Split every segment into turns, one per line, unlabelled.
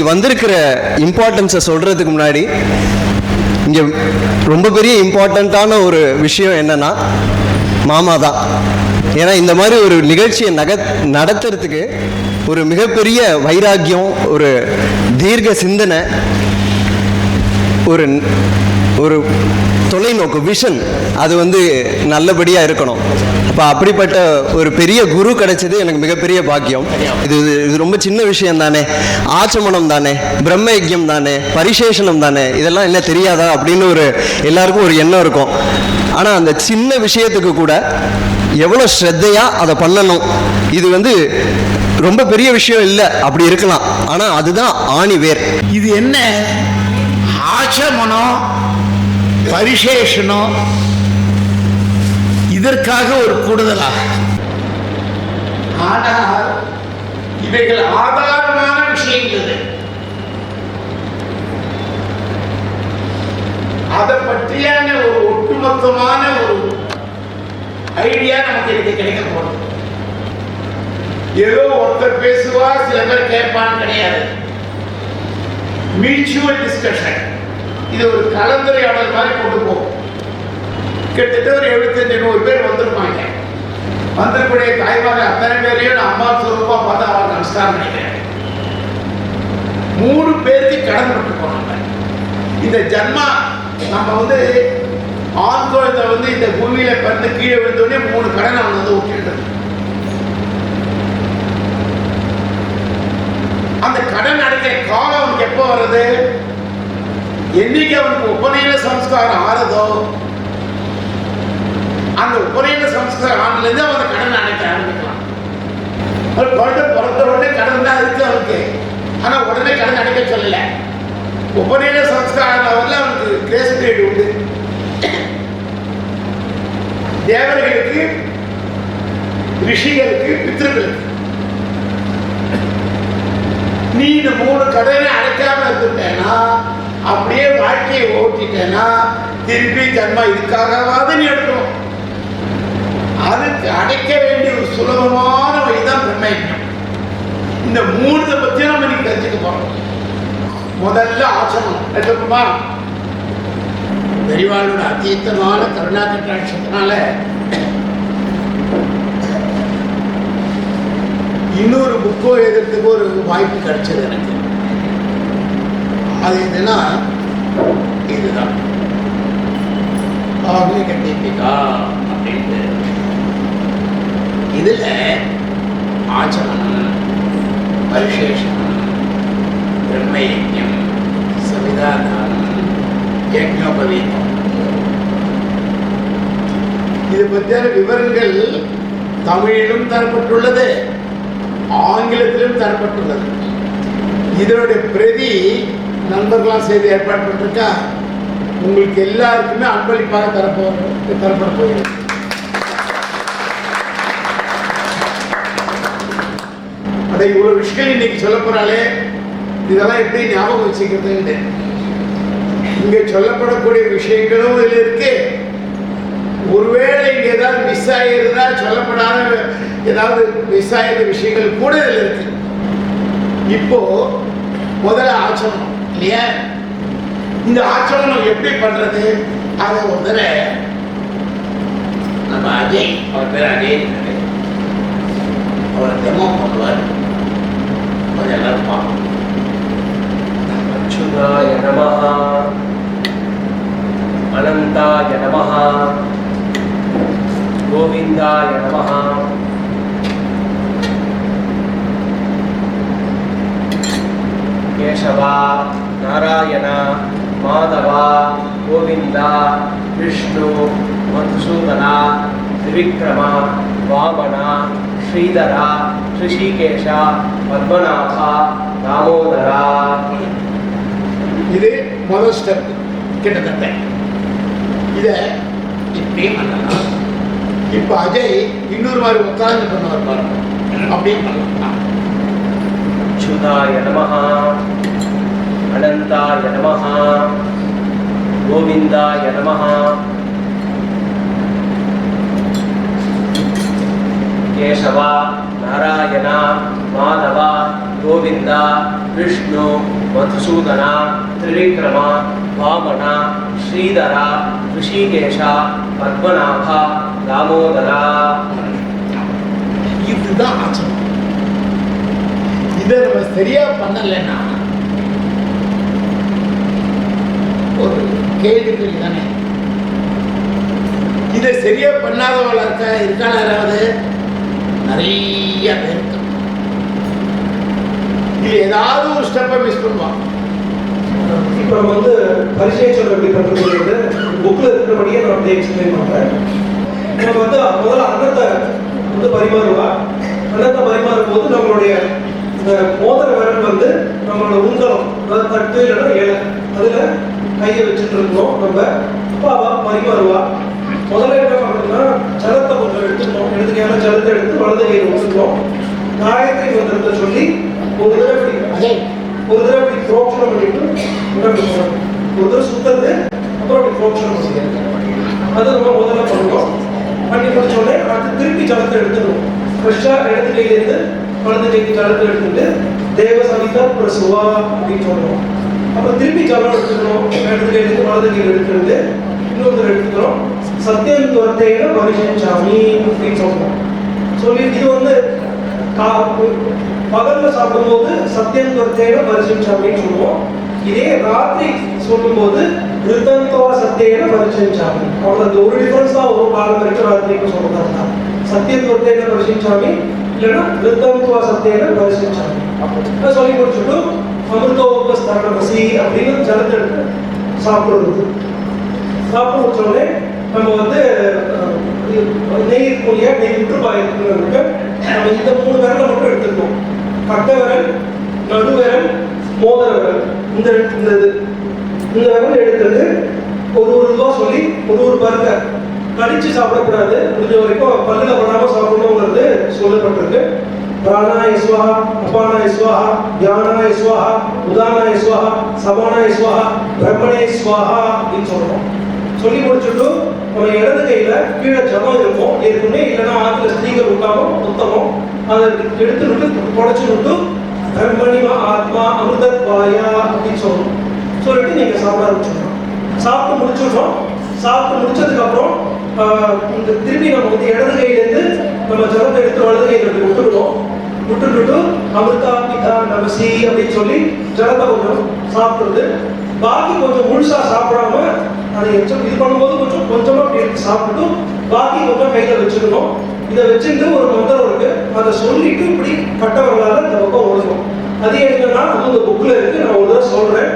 இன்னைக்கு வந்திருக்கிற இம்பார்ட்டன்ஸை சொல்கிறதுக்கு முன்னாடி இங்கே ரொம்ப பெரிய இம்பார்ட்டண்ட்டான ஒரு விஷயம் என்னன்னா மாமா தான். ஏன்னா இந்த மாதிரி ஒரு நிகழ்ச்சியை நக நடத்துறதுக்கு ஒரு மிகப்பெரிய வைராக்கியம் ஒரு தீர்க்க சிந்தனை ஒரு ஒரு தொலைநோக்கு விஷன் அது வந்து நல்லபடியாக இருக்கணும். அப்போ அப்படிப்பட்ட ஒரு பெரிய குரு கிடைச்சது எனக்கு மிகப்பெரிய பாக்கியம். இது இது- இது ரொம்ப சின்ன விஷயம் தானே. ஆச்சமனம் தானே பிரம்ம யஜ்யம் தானே பரிசேஷனம் தானே இதெல்லாம் என்ன தெரியாதா அப்படின்னு ஒரு எல்லாருக்கும் ஒரு எண்ணம் இருக்கும். ஆனால் அந்த சின்ன விஷயத்துக்கு கூட எவ்வளோ ஸ்ரத்தையாக அதை பண்ணணும். இது வந்து ரொம்ப பெரிய விஷயம் இல்லை அப்படி இருக்கலாம். ஆனால் அதுதான் ஆணி வேர்.
இது என்ன? ஆச்சமனம் பரிசேஷனம் இதற்காக ஒரு கூடுதலாக. ஆனால் இவைகள் ஆதாரமான விஷயங்கள். அதை பற்றியான ஒரு ஒட்டுமொத்தமான ஒரு ஐடியா நமக்கு இது கிடைக்க போகுது. ஏதோ ஒருத்தர் பேசுவா சில பேர் கேட்பான்னு கிடையாது. மியூச்சுவல் டிஸ்கஷன் இது ஒரு கலந்துரையாடல் மாதிரி கொண்டு போகும். கிட்டத்தட்ட ஒரு எழுபத்தஞ்சு நூறு பேர் வந்திருப்பாங்க. வந்திருக்கூடிய தாய்மார்கள் அத்தனை பேரையும் நான் அம்மா சுரூபா பார்த்து அவன் நமஸ்காரம் பண்ணிக்கிறேன். மூணு பேருக்கு கடன் பட்டு போனாங்க. இந்த ஜன்மா நம்ம வந்து ஆண் குழந்தை வந்து இந்த பூமியில பிறந்து கீழே விழுந்தோடனே மூணு கடன் அவன் வந்து ஊக்கிட்டு அந்த கடன் அடைக்க காலம் அவனுக்கு எப்போ வருது? என்னைக்கு அவனுக்கு உபநயன சம்ஸ்காரம் ஆறுதோ? அந்த உபநயன சம்ஸ்காரம் ஆண்டுலேருந்து அவன் கடன் அடைக்க ஆரம்பிக்கலாம். ஒரு குழந்தை பிறந்த உடனே கடன் தான் இருக்கு அவனுக்கு ஆனா உடனே கடன் அடைக்க சொல்லல. உபநயன சம்ஸ்காரம் லெவலில் அவனுக்கு கிரேஸ் பீரியட் உண்டு. தேவர்களுக்கு ரிஷிகளுக்கு பித்திருக்களுக்கு. நீ இந்த மூணு கடனை அடைக்காம இருந்துட்டேன்னா அப்படியே வாழ்க்கையை ஓட்டிட்டேன்னா திருப்பி ஜன்மா இதுக்காகவாது நீ எடுக்கணும். அதுக்கு அடைக்க வேண்டிய ஒரு சுலபமான வழிதான் பிரம்மயஜம் இந்த மூணுத்தை பத்தி நம்ம இன்னைக்கு தெரிஞ்சுக்க போறோம். முதல்ல ஆச்சமம் எடுத்துக்குமா பெரிவாளோட அத்தீத்தமான கருணா கட்டாட்சத்தினால இன்னொரு புக்கோ எழுதுறதுக்கு ஒரு வாய்ப்பு கிடைச்சது எனக்கு. அது என்னன்னா இதுதான். ஆத்மிக தீபிகா அப்படின்ட்டு இதுல ஆச்சமனம் பரிசேஷனம் பிரம்மயஜம் சவிதாதானம் யஜ்னோபவீதம் இது பற்றியான விவரங்கள் தமிழிலும் தரப்பட்டுள்ளது ஆங்கிலத்திலும் தரப்பட்டுள்ளது. இதனுடைய பிரதி நண்பர்களாம் செய்து ஏற்பாடு பண்ணிருக்கா உங்களுக்கு எல்லாருக்குமே அன்பளிப்பாக தரப்போ தரப்பட போகிறது. அந்த இவ்வளோ விஷயங்கள் இன்னைக்கு சொல்ல போறாளே? இதெல்லாம் எப்படி ஞாபகம் வச்சுக்கிறது இங்க சொல்லப்படக்கூடிய விஷயங்களும் இதுல இருக்கு. ஒருவேளை இங்க ஏதாவது மிஸ் ஆகிருந்தா சொல்லப்படாத ஏதாவது மிஸ் ஆகிற விஷயங்கள் கூட இதுல இருக்கு. இப்போ முதல்ல ஆச்சமனம் இல்லையா? இந்த ஆச்சமனம் எப்படி பண்றது? அதை ஒரு தடவை நம்ம அஜய் அவர் பேர் அஜய். அவர் டெமோ பண்ணுவார்.
नमः नमः अनन्ताय नमः गोविन्दाय नमः केशवा नारायण माधव गोविन्द विष्णु मधुसूदन त्रिविक्रम वामन श्रीधर ऋषिकेश பத்மநாபா தாமோதரா.
இது முதல் ஸ்டெப் கிட்டத்தட்ட. இதை இப்படியே பண்ணலாம். இப்போ அஜய் இன்னொரு மாதிரி உட்கார்ந்து பண்ணுவார் பாருங்க. அப்படியே பண்ணலாம்.
அச்சுதாய நமஹா. அனந்தாய நமஹா. கோவிந்தாய நமஹா. கேசவா நாராயணா. மாதவா கோவிந்தா விஷ்ணு மதுசூதனா திரிவிக்ரமா வாமனா ஸ்ரீதரா ரிஷிகேஷா பத்மநாபா தாமோதரா.
இதுதான் ஆச்சரியம். இதை நம்ம சரியா பண்ணலைன்னா ஒரு கேள்விகள் தானே. இதை சரியா பண்ணாதவளா இருக்கா இருக்கா யாராவது? நிறைய பேர் இது ஏதாவது ஒரு ஸ்டெப்பை மிஸ் பண்ணுவான்.
இப்போ நம்ம வந்து பரிசை சொல்ல எப்படி பண்ணுறது புக்கில் இருக்கிறபடியே நான் அப்படியே எக்ஸ்பிளைன் பண்ணுறேன் நம்ம வந்து முதல்ல அன்னத்தை வந்து பரிமாறுவா? அன்னத்தை பரிமாறும் போது நம்மளுடைய இந்த மோதிர விரல் வந்து நம்மளோட உங்கலம் அதாவது தட்டு இல்லைன்னா இலை அதில் கையை வச்சுட்டு இருக்கோம் நம்ம. அப்பாவா பரிமாறுவா. முதல்ல என்ன பண்ணணும்னா ஜலத்தை கொஞ்சம் எடுத்துக்கணும். எடுத்துக்கலாம் ஜலத்தை எடுத்து வலது கையில் ஊற்றணும் காயத்ரி மந்திரத்தை சொல்லி ஒரு தடவை இப்படி
அதே
ஒரு தடவை இப்படி புரோக்ஷனம் பண்ணிட்டு உடம்பு ஒரு தடவை சுத்தது அப்புறம் புரோக்ஷனம் பண்ணிக்கிறது அது நம்ம முதல்ல பண்ணுவோம். பண்ணி முடிச்ச உடனே அடுத்து திருப்பி ஜலத்தை எடுத்துக்கணும் ஃப்ரெஷ்ஷாக இடது கையிலேருந்து வலது கைக்கு ஜலத்தை எடுத்துட்டு தேவ சவிதா பிரசுவா அப்படின்னு சொல்லுவோம். அப்புறம் திருப்பி ஜலம் எடுத்துக்கணும். இடது கையிலேருந்து வலது கையில் எடுத்துட்டு இன்னொரு எடுத்துக்கிறோம். சத்தியம் துரத்தையில பரிசஞ்சாமி அப்படின்னு சொல்லுவோம். சொல்லி இது வந்து கா- பகல்ல சாப்பிடும்போது சத்தியம் துரத்தையில அப்படின்னு சொல்லுவோம். இதே ராத்திரி சொல்லும்போது ரிதந்தோ சத்தியேன பரிசஞ்சாமி அவ்வளோ அந்த ஒரு டிஃபரன்ஸ் தான் வரும் காலம் ராத்திரிக்கு சொல்றதா சத்தியம் துரத்தையில பரிசஞ்சாமி இல்லைன்னா ரிதந்தோ சத்தியேன பரிசஞ்சாமி அப்போ சொல்லி முடிச்சுட்டு அமிர்தோபஸ்தரணமசி அப்படின்னு ஜலத்தை எடுத்து சாப்பிடுறது. சாப்பிட வச்சோடனே நம்ம வந்து நெய் இருக்கும் இல்லையா நெய் விட்டுருப்பாய் இருக்கு நம்ம இந்த மூணு விரலை மட்டும் எடுத்துக்கணும். பட்டவரன் நடுவரன் மோதரவரன். இந்த இந்த இது. இந்த விரல் எடுத்தது ஒரு ஒரு ரூபா சொல்லி ஒரு ஒரு பருக்க. கடிச்சு சாப்பிடக்கூடாது. முடிஞ்ச வரைக்கும் பல்லுல படாம சாப்பிடணுங்கிறது சொல்லப்பட்டிருக்கு. பிராணா இஸ்வாஹா அபானாய இஸ்வாஹா தியானா இஸ்வாஹா உதானா இஸ்வாஹா சமானா இஸ்வாஹா பிரம்மணே இஸ்வாஹா அப்படின்னு சொல்றோம். சொல்லி முடிச்சுட்டும் நம்ம இடது கையில கீழே ஜபம் இருக்கும். ஏற்கனவே இல்லைன்னா ஆத்துல ஸ்திரீகள் உட்காமோ புத்தகம் அதை எடுத்து விட்டு புடைச்சு விட்டு பிரம்மணிமா ஆத்மா அமிர்தத்வாயா அப்படின்னு சொல்லணும். சொல்லிட்டு நீங்க சாப்பிட ஆரம்பிச்சிடணும் சாப்பிட்டு முடிச்சிடுறோம் சாப்பிட்டு முடிச்சதுக்கு அப்புறம் இந்த திரும்பி நம்ம வந்து இடது கையிலேருந்து நம்ம ஜபத்தை எடுத்து வலது கையில் இப்படி விட்டுருவோம். விட்டுட்டு அமிர்தா பிதா நமசி அப்படின்னு சொல்லி ஜலத்தை கொஞ்சம் சாப்பிடுறது. பாக்கி கொஞ்சம் முழுசா சாப்பிடாம அதை எச்சம் இது பண்ணும்போது கொஞ்சம் கொஞ்சமாக அப்படி எடுத்து சாப்பிட்டு பாக்கி கொஞ்சம் கையில் வச்சுருக்கணும் இதை வச்சுட்டு ஒரு மந்திரம் இருக்கு. அதை சொல்லிட்டு இப்படி கட்டவர்களால் இந்த பக்கம் ஓடணும் அது என்னன்னா அது இந்த புக்கில் இருக்கு. நான் ஒரு தடவை சொல்றேன்.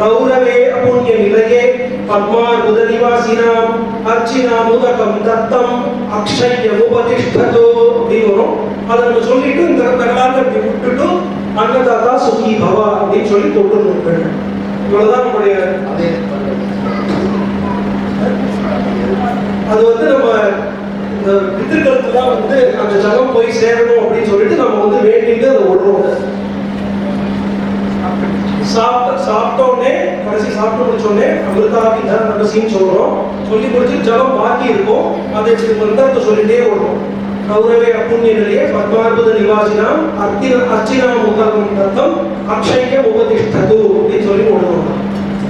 ரௌரவே அபுண்ணிய நிலையே பத்மார்புத நிவாசினாம் அர்ச்சினாமுதகம் தத்தம் அக்ஷய உபதிஷ்டதோ அப்படின்னு வரும். அதை நம்ம சொல்லிட்டு இந்த தகவலை இப்படி விட்டுட்டு அன்னதாதா சுகி பவா அப்படின்னு சொல்லி தொட்டு இவ்வளவுதான் நம்முடைய
அதே
அது வந்து நம்ம இந்த பித்திருக்களுக்குலாம் வந்து அந்த ஜலம் போய் சேரணும் அப்படின்னு சொல்லிட்டு நம்ம வந்து வேண்டிட்டு அதை விடுறோம் சாப்பிட்ட சாப்பிட்டோடனே கடைசி சாப்பிட்டு முடிச்ச அமிர்தாபி தான் நம்ம சீன் சொல்கிறோம் சொல்லி முடிச்சு ஜலம் பாக்கி இருக்கும். அதை இப்படி மந்திரத்தை சொல்லிட்டே விடுறோம் கௌரவே அப்புண்ணிய நிலையே பத்மார்புத நிவாசினாம் அர்த்தின அர்ச்சினா முகம் தத்தம் அக்ஷய உபதிஷ்டது அப்படின்னு சொல்லி விடுறோம்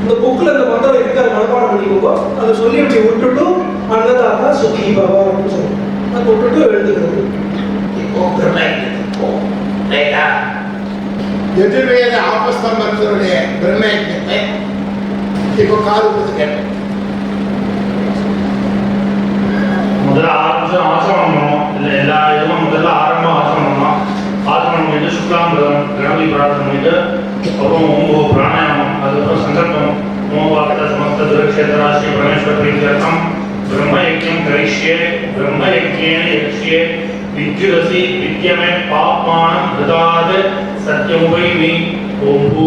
இந்த புக்ல இந்த மந்திரம் அதை மனப்பாடம் பண்ணிக்கோங்க அதை சொல்லி இப்படி விட்டுட்டு அன்னதாத்தா சுகி பவா அப்படின்னு சொல்லுவோம் அதை விட்டுட்டு எழுதுகிறது.
எதிர்வேத ஆபஸ்தம்பத்தினுடைய பிரம்மயஜ்ஞத்தை இப்போ காது கொடுத்து கேட்டோம்
முதல்ல ஆரம்பிச்சு ஆச்சமனம் பண்ணணும். இல்லை எல்லா இதுவும் முதல்ல ஆரம்பம் ஆச்சமனம் பண்ணணும். ஆச்சமனம் பண்ணிட்டு சுக்லாம்பரம் கணபதி பிரார்த்தனை பண்ணிட்டு அப்புறம் ஓம்போ பிராணாயாமம் సంతో సంకల్పం మోవార్త సమస్త దురక్షేత్రాశ్రీ పరమేశ్వర ప్రీత్యర్థం బ్రహ్మయజ్ఞం కరిష్యే బ్రహ్మయజ్ఞేన యక్ష్యే విద్యురసి విద్యమే పాపాణం హృతాద్ సత్యం వై మీ ఓం భూ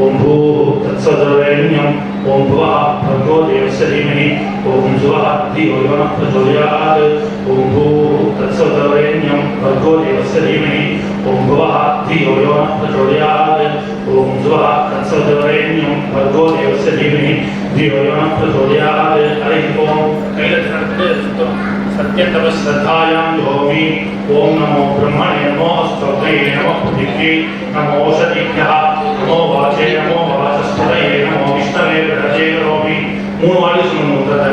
ओम भू तत्सदैन्यम ओम भुव भगवो देवस्य धीमहि ओम सुवा धीयो न प्रचोदयात् ओम भू सतरेण्यं भर्गो देवस्य ॐ भुवः धियो यो न प्रचोदयात् ॐ भुवः कंसधरेण्यं भर्गो देवस्य धीमहि धियो यो न प्रचोदयात् हरिः ॐ कैलसत्तम् सत्यतव श्रद्धायां योमि ॐ नमो ब्रह्मणे नमो स्तोत्रये नमो पुदिके नमो औषधिभ्यः नमो वाचे नमो वाचस्पतये नमो विष्णवे व्रजे करोमि मूणु वाणी सुनमो तथा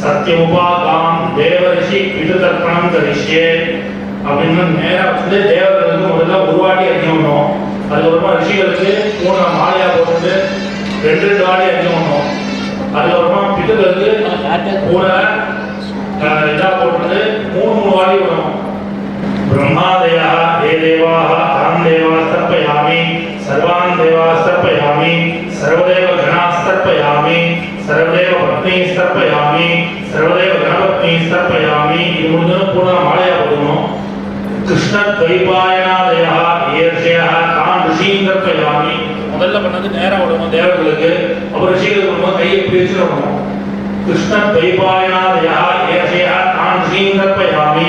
சத்திய உபாகாம் தேவரிஷி பிதுதர்ப்பணம் தரிசியே அப்படின்னு நேராக வந்து தேவர்களுக்கு முதல்ல உருவாடி அடிக்கணும் அதுக்கப்புறமா ரிஷிகளுக்கு மூணு மாலையா போட்டு ரெண்டு ரெண்டு வாடி அடிக்கணும் அதுக்கப்புறமா பிதுகளுக்கு கூட இதா போட்டு மூணு மூணு வாடி விடணும் பிரம்மாதயா ஏ தேவாக தாம் தேவா சர்ப்பயாமி சர்வான் தேவா சர்ப்பயாமி சர்வதேவ சர்வதேவ பத்னியை சர்ப்பயாமி சர்வதேவ கணபத்னியை சர்ப்பயாமி இது முடிஞ்சதும் பூரா மாலையா போடணும் கிருஷ்ண துவைபாயனாதயா ஏர்ஷயா தான் ரிஷியும் சர்ப்பயாமி. முதல்ல பண்ணது நேராக விடணும் தேவர்களுக்கு அப்புறம் ரிஷிகளுக்கு நம்ம கையை பிரிச்சு விடணும். கிருஷ்ண துவைபாயனாதயா ஏர்ஷயா தான் ரிஷியும் சர்ப்பயாமி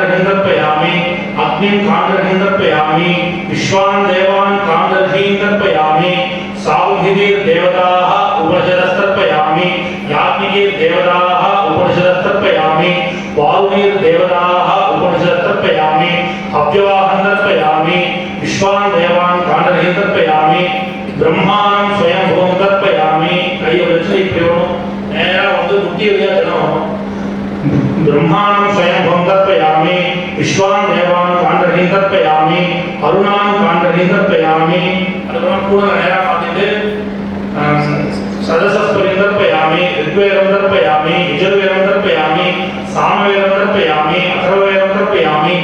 கருணான் காண்டனை தற்பயாமி கருணான் காண்டனை தற்பயாமி அதுக்கப்புறம் கூட நிறையா பார்த்துட்டு சதசஸ்வரி தற்பயாமி ரிக்வேதம் தற்பயாமி யஜுர்வேதம் தற்பயாமி சாமவேதம் தற்பயாமி அதர்வேதம் தற்பயாமி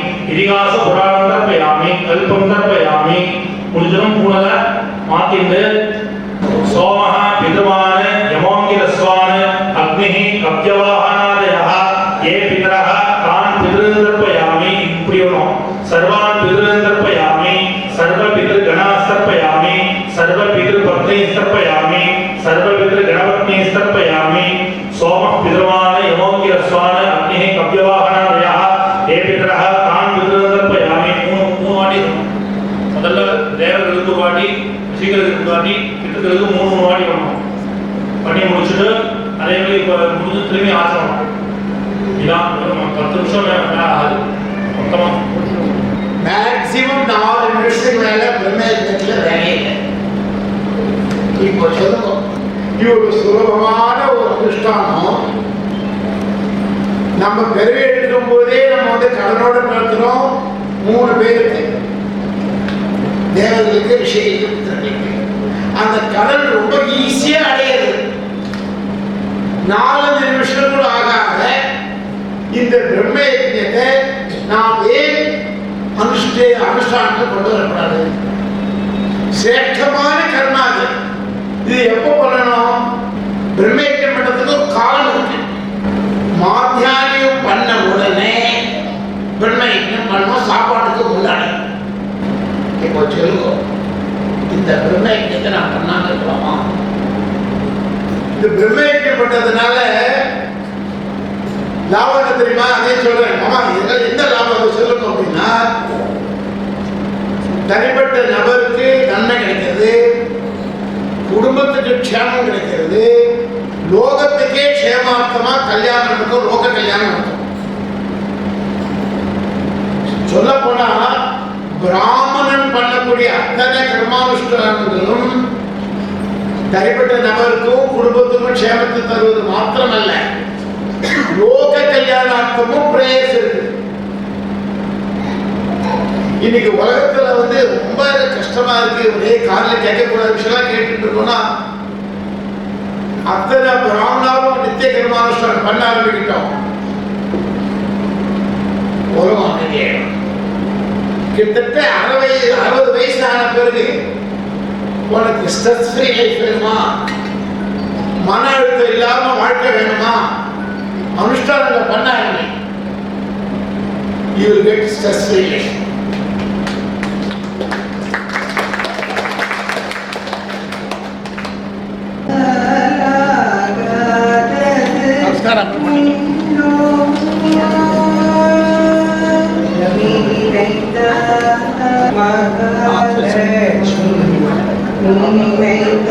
सर्वपितृपत्नीस्तर्पयामि सर्वपितृगणपत्नीस्तर्पयामि सोमः पितृमान् यमोङ्गिरस्वान् अग्निः कव्यवाहनादयः ये पितरः तान् पितॄन् तर्पयामि மூணு மூணு வாட்டி முதல்ல தேவர்களுக்கு ஒரு வாட்டி ரிஷிகளுக்கு ஒரு வாட்டி பித்தர்களுக்கு மூணு மூணு வாட்டி பண்ணணும் பண்ணி முடிச்சுட்டு அதே மாதிரி இப்போ முடிஞ்சு திரும்பி ஆச்சரம் இதான் ஒரு பத்து நிமிஷம்
இப்போ சொல்லணும் இவ்வளவு சுலபமான ஒரு அனுஷ்டானம். நம்ம பெருவே எடுக்கும் போதே நம்ம வந்து கடனோட நடத்துறோம் மூணு பேருக்கு. தேவர்களுக்கு விஷயம் அந்த கடன் ரொம்ப ஈஸியா அடையிறது. நாலஞ்சு நிமிஷங்கள் ஆகாத இந்த பிரம்ம யஜ்ஞத்தை நாம் ஏன் அனுஷ்டே அனுஷ்டானத்தை கொண்டு வரக்கூடாது? சேட்டமான கர்மாதி இது எப்போ பண்ணணும்? பிரம்ம யஜ்ஞம் காலம் இருக்கு. மாத்தியானியம் பண்ண உடனே பிரம்ம யஜ்ஞம் சாப்பாட்டுக்கு முன்னாடி. இப்போ சொல்லுங்க. இந்த பிரம்ம நான் பண்ணாம இருக்கலாமா? இந்த பிரம்ம பண்ணதுனால லாபம் என்ன தெரியுமா? அதே சொல்றேன். ஆமா இதனால என்ன லாபம் சொல்லுங்க அப்படின்னா தனிப்பட்ட நபருக்கு நன்மை கிடைக்கிறது குடும்பத்துக்கு க்ஷேமம் கிடைக்கிறது. லோகத்துக்கே க்ஷேமார்த்தமா கல்யாணம் நடக்கும் லோக கல்யாணம் நடக்கும். சொல்ல போனா பிராமணன் பண்ணக்கூடிய அத்தனை கர்மானுஷ்டானங்களும் தனிப்பட்ட நபருக்கும் குடும்பத்துக்கும் க்ஷேமத்தை தருவது மாத்திரமல்ல. லோக கல்யாணார்த்தமும் பிரேயர்ஸ் இருக்கு. இன்னைக்கு உலகத்துல வந்து ரொம்ப கஷ்டமா இருக்கு. ஒரே காரில் கேட்கக்கூடாத விஷயம்லாம் கேட்டுட்டு இருக்கோம்னா அத்தனை பிராமணாவும் நித்திய கர்மானுஷ்டானம் பண்ண ஆரம்பிக்கிட்டோம். உலகம் அமைதியாயிடும் கிட்டத்தட்ட அறுபது அறுபது வயசு ஆன பிறகு உனக்கு ஸ்ட்ரெஸ் ஃப்ரீ லைஃப் வேணுமா? மன அழுத்தம் இல்லாம வாழ்க்கை வேணுமா? அனுஷ்டானங்கள் பண்ணாங்க
you will get stress free life Amen.